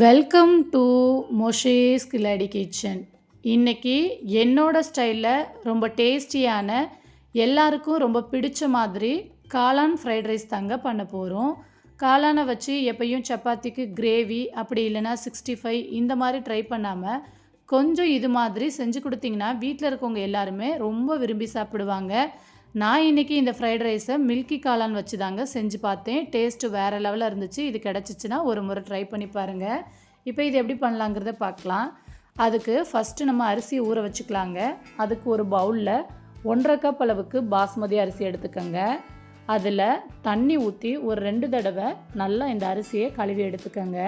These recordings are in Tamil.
வெல்கம் டு மொஷேஸ் கிலாடி கிச்சன் இன்னைக்கு என்னோடய ஸ்டைலில் ரொம்ப டேஸ்டியான எல்லாருக்கும் ரொம்ப பிடிச்ச மாதிரி காளான் ஃப்ரைட் ரைஸ் தாங்க பண்ண போகிறோம் காளானை வச்சு எப்பயும் சப்பாத்திக்கு கிரேவி அப்படி இல்லைன்னா சிக்ஸ்டி ஃபைவ் இந்த மாதிரி ட்ரை பண்ணாமல் கொஞ்சம் இது மாதிரி செஞ்சு கொடுத்தீங்கன்னா வீட்டில் இருக்கவங்க எல்லாருமே ரொம்ப விரும்பி சாப்பிடுவாங்க. நான் இன்றைக்கி இந்த ஃப்ரைட் ரைஸை மில்கி காளான் வச்சு தாங்க செஞ்சு பார்த்தேன். டேஸ்ட்டு வேறு லெவலில் இருந்துச்சு. இது கிடச்சிச்சின்னா ஒரு முறை ட்ரை பண்ணி பாருங்கள் இப்போ இது எப்படி பண்ணலாங்கிறத பார்க்கலாம். அதுக்கு ஃபஸ்ட்டு நம்ம அரிசி ஊற வச்சுக்கலாங்க. அதுக்கு ஒரு பவுலில் ஒன்றரை கப் அளவுக்கு பாஸ்மதி அரிசி எடுத்துக்கோங்க. அதில் தண்ணி ஊற்றி ஒரு ரெண்டு தடவை நல்லா இந்த அரிசியை கழுவி எடுத்துக்கோங்க.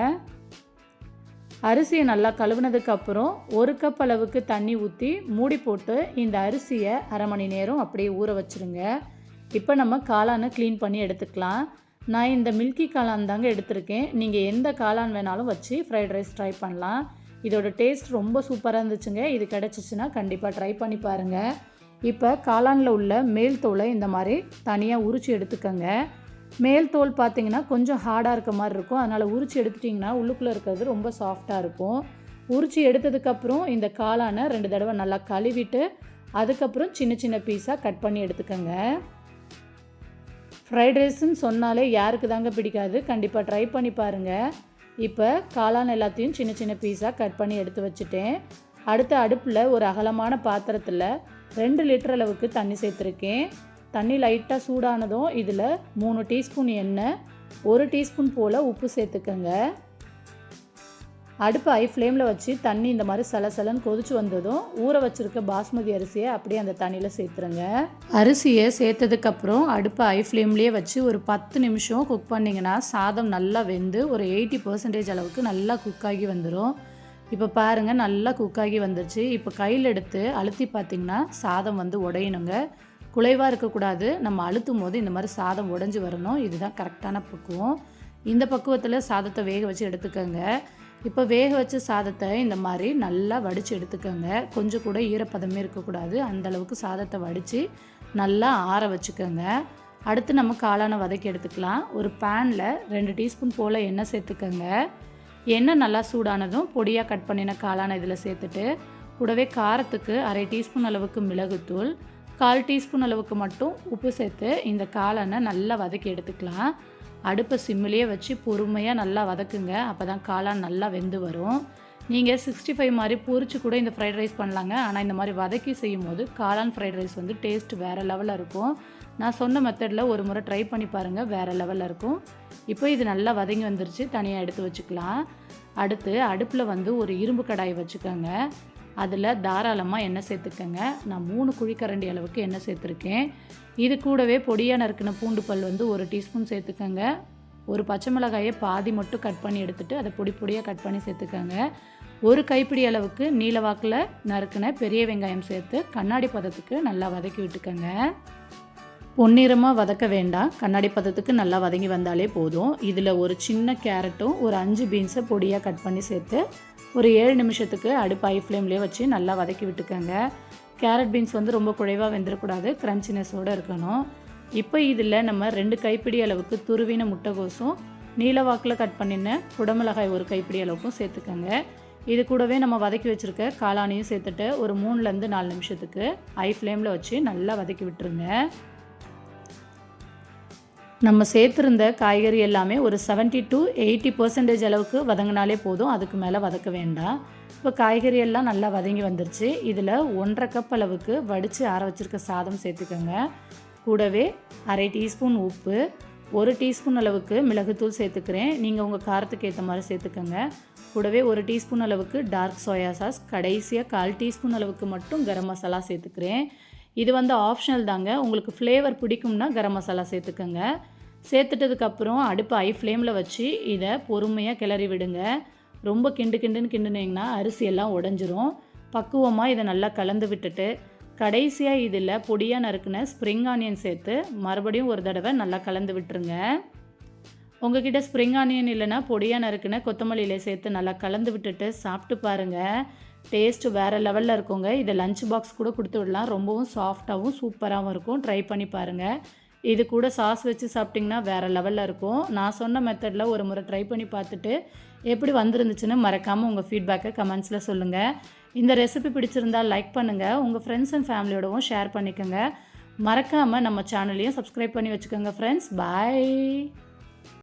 அரிசியை நல்லா கழுவுனதுக்கு அப்புறம் ஒரு கப் அளவுக்கு தண்ணி ஊற்றி மூடி போட்டு இந்த அரிசியை அரை மணி நேரம் அப்படியே ஊற வச்சுருங்க. இப்போ நம்ம காளானை க்ளீன் பண்ணி எடுத்துக்கலாம். நான் இந்த மில்கி காளான் தாங்க எடுத்திருக்கேன். நீங்கள் எந்த காளான் வேணாலும் வச்சு ஃப்ரைட் ரைஸ் ட்ரை பண்ணலாம். இதோட டேஸ்ட் ரொம்ப சூப்பராக இருந்துச்சுங்க. இது கிடச்சிச்சின்னா கண்டிப்பாக ட்ரை பண்ணி பாருங்கள் இப்போ காளானில் உள்ள மேல் தோலை இந்த மாதிரி தனியாக உரித்து எடுத்துக்கோங்க. மேல் தோல் பார்த்தீங்கன்னா கொஞ்சம் ஹார்டாக இருக்க மாதிரி இருக்கும். அதனால் உரிச்சு எடுத்துட்டிங்கன்னா உள்ளுக்குள்ளே இருக்கிறது ரொம்ப சாஃப்டாக இருக்கும். உரிச்சு எடுத்ததுக்கப்புறம் இந்த காளானை ரெண்டு தடவை நல்லா கழுவிட்டு அதுக்கப்புறம் சின்ன சின்ன பீஸாக கட் பண்ணி எடுத்துக்கோங்க. ஃப்ரைட் ரைஸ்ன்னு சொன்னாலே யாருக்கு தாங்க பிடிக்காது. கண்டிப்பாக ட்ரை பண்ணி பாருங்கள் இப்போ காளான் எல்லாத்தையும் சின்ன சின்ன பீஸாக கட் பண்ணி எடுத்து வச்சுட்டேன். அடுத்த அடுப்பில் ஒரு அகலமான பாத்திரத்தில் ரெண்டு லிட்டர் அளவுக்கு தண்ணி சேர்த்துருக்கேன். தண்ணி லைட்டாக சூடானதும் இதில் மூணு டீஸ்பூன் எண்ணெய் ஒரு டீஸ்பூன் போல் உப்பு சேர்த்துக்கோங்க. அடுப்பு ஐ ஃப்ளேமில் வச்சு தண்ணி இந்த மாதிரி சலசலன்னு கொதிச்சு வந்ததும் ஊற வச்சுருக்க பாஸ்மதி அரிசியை அப்படியே அந்த தண்ணியில் சேர்த்துருங்க. அரிசியை சேர்த்ததுக்கப்புறம் அடுப்பு ஐ ஃப்ளேம்லேயே வச்சு ஒரு பத்து நிமிஷம் குக் பண்ணிங்கன்னா சாதம் நல்லா வெந்து ஒரு எயிட்டி பர்சன்டேஜ் அளவுக்கு நல்லா குக் ஆகி வந்துடும் இப்போ பாருங்கள் நல்லா குக்காகி வந்துருச்சு. இப்போ கையில் எடுத்து அழுத்தி பார்த்திங்கன்னா சாதம் வந்து உடையணுங்க. குலைவாக இருக்கக்கூடாது. நம்ம அழுத்தும் போது இந்த மாதிரி சாதம் உடஞ்சி வரணும். இதுதான் கரெக்டான பக்குவம். இந்த பக்குவத்தில் சாதத்தை வேக வச்சு எடுத்துக்கோங்க. இப்போ வேக வச்ச சாதத்தை இந்த மாதிரி நல்லா வடித்து எடுத்துக்கோங்க. கொஞ்சம் கூட ஈரப்பதமே இருக்கக்கூடாது. அந்தளவுக்கு சாதத்தை வடித்து நல்லா ஆற வச்சுக்கோங்க. அடுத்து நம்ம காளானை வதக்கி எடுத்துக்கலாம். ஒரு பேனில் ரெண்டு டீஸ்பூன் போல் எண்ணெய் சேர்த்துக்கோங்க. எண்ணெய் நல்லா சூடானதும் பொடியாக கட் பண்ணின காளானை இதில் சேர்த்துட்டு கூடவே காரத்துக்கு அரை டீஸ்பூன் அளவுக்கு மிளகுத்தூள் கால் டீஸ்பூன் அளவுக்கு மட்டும் உப்பு சேர்த்து இந்த காளானை நல்லா வதக்கி எடுத்துக்கலாம். அடுப்பை சிம்மிலேயே வச்சு பொறுமையாக நல்லா வதக்குங்க. அப்போ தான் காளான் நல்லா வெந்து வரும். நீங்கள் சிக்ஸ்டி ஃபைவ் மாதிரி பொரிச்சு கூட இந்த ஃப்ரைட் ரைஸ் பண்ணலாங்க. ஆனால் இந்த மாதிரி வதக்கி செய்யும் போது காளான் ஃப்ரைட் ரைஸ் வந்து டேஸ்ட் வேறு லெவலில் இருக்கும். நான் சொன்ன மெத்தடில் ஒரு முறை ட்ரை பண்ணி பாருங்கள் வேறு லெவலில் இருக்கும். இப்போ இது நல்லா வதங்கி வந்துருச்சு. தனியாக எடுத்து வச்சுக்கலாம். அடுத்து அடுப்பில் வந்து ஒரு இரும்பு கடாய் வச்சுக்கோங்க. அதில் தாராளமாக எண்ணெய் சேர்த்துக்கங்க. நான் மூணு குழிக்கரண்டி அளவுக்கு எண்ணெய் சேர்த்துருக்கேன். இது கூடவே பொடியாக நறுக்கின பூண்டு பல் வந்து ஒரு டீஸ்பூன் சேர்த்துக்கங்க. ஒரு பச்சை மிளகாயை பாதி மட்டும் கட் பண்ணி எடுத்துகிட்டு அதை பொடி பொடியாக கட் பண்ணி சேர்த்துக்கங்க. ஒரு கைப்பிடி அளவுக்கு நீல வாக்கில் நறுக்கின பெரிய வெங்காயம் சேர்த்து கண்ணாடி பதத்துக்கு நல்லா வதக்கி விட்டுக்கோங்க. பொன்னிறமாக வதக்க வேண்டாம். கண்ணாடி பதத்துக்கு நல்லா வதங்கி வந்தாலே போதும். இதில் ஒரு சின்ன கேரட்டும் ஒரு அஞ்சு பீன்ஸை பொடியாக கட் பண்ணி சேர்த்து ஒரு ஏழு நிமிஷத்துக்கு அடுப்பு ஐ ஃப்ளேம்லேயே வச்சு நல்லா வதக்கி விட்டுக்கோங்க. கேரட் பீன்ஸ் வந்து ரொம்ப குழைவாக வெந்துடக்கூடாது க்ரன்ச்சினஸோடு இருக்கணும். இப்போ இதில் நம்ம ரெண்டு கைப்பிடி அளவுக்கு துருவின முட்டைகோசும் நீலவாக்கில் கட் பண்ணின குடமிளகாய் ஒரு கைப்பிடி அளவுக்கும் சேர்த்துக்கோங்க. இது கூடவே நம்ம வதக்கி வச்சுருக்க காளானியும் சேர்த்துட்டு ஒரு மூணுலேருந்து நாலு நிமிஷத்துக்கு ஐ ஃப்ளேமில் வச்சு நல்லா வதக்கி விட்டுருங்க. நம்ம சேர்த்துருந்த காய்கறி எல்லாமே ஒரு செவன்ட்டி டு எயிட்டி பர்சன்டேஜ் அளவுக்கு வதங்கினாலே போதும். அதுக்கு மேலே வதக்க வேண்டாம். இப்போ காய்கறி எல்லாம் நல்லா வதங்கி வந்துருச்சு. இதில் ஒன்றரை கப் அளவுக்கு வடித்து ஆற வச்சுருக்க சாதம் சேர்த்துக்கோங்க. கூடவே அரை டீஸ்பூன் உப்பு ஒரு டீஸ்பூன் அளவுக்கு மிளகுத்தூள் சேர்த்துக்கிறேன். நீங்கள் உங்கள் காரத்துக்கு ஏற்ற மாதிரி சேர்த்துக்கோங்க. கூடவே ஒரு டீஸ்பூன் அளவுக்கு டார்க் சோயா சாஸ் கடைசியாக கால் டீஸ்பூன் அளவுக்கு மட்டும் கரம் மசாலா சேர்த்துக்கிறேன். இது வந்து ஆப்ஷனல் தாங்க. உங்களுக்கு ஃப்ளேவர் பிடிக்கும்னா கரம் மசாலா சேர்த்துக்கோங்க. சேர்த்துட்டதுக்கப்புறம் அடுப்பு ஐ ஃப்ளேமில் வச்சு இதை பொறுமையாக கிளறி விடுங்க. ரொம்ப கிண்டு கிண்டுன்னு கிண்டுனீங்கன்னா அரிசி எல்லாம் உடஞ்சிரும். பக்குவமாக இதை நல்லா கலந்து விட்டுட்டு கடைசியாக இதில் பொடியாக நறுக்குன ஸ்ப்ரிங் ஆனியன் சேர்த்து மறுபடியும் ஒரு தடவை நல்லா கலந்து விட்டுருங்க. உங்ககிட்ட ஸ்ப்ரிங் ஆனியன் இல்லைன்னா பொடியாக நறுக்குன கொத்தமல்லியில சேர்த்து நல்லா கலந்து விட்டுட்டு சாப்பிட்டு பாருங்கள் டேஸ்ட்டு வேறு லெவலில் இருக்குங்க. இதை லஞ்ச் பாக்ஸ் கூட கொடுத்து விடலாம். ரொம்பவும் சாஃப்டாகவும் சூப்பராகவும் இருக்கும். ட்ரை பண்ணி பாருங்கள் இது கூட சாஸ் வச்சு சாப்பிட்டிங்கன்னா வேறு லெவலில் இருக்கும். நான் சொன்ன மெத்தடில் ஒரு முறை ட்ரை பண்ணி பார்த்துட்டு எப்படி வந்துருந்துச்சுன்னு மறக்காமல் உங்கள் ஃபீட்பேக்கை கமெண்ட்ஸில் சொல்லுங்கள் இந்த ரெசிபி பிடிச்சிருந்தால் லைக் பண்ணுங்கள் உங்கள் ஃப்ரெண்ட்ஸ் அண்ட் ஃபேமிலியோடவும் ஷேர் பண்ணிக்கோங்க. மறக்காமல் நம்ம சேனலையும் சப்ஸ்கிரைப் பண்ணி வச்சுக்கோங்க ஃப்ரெண்ட்ஸ் பாய்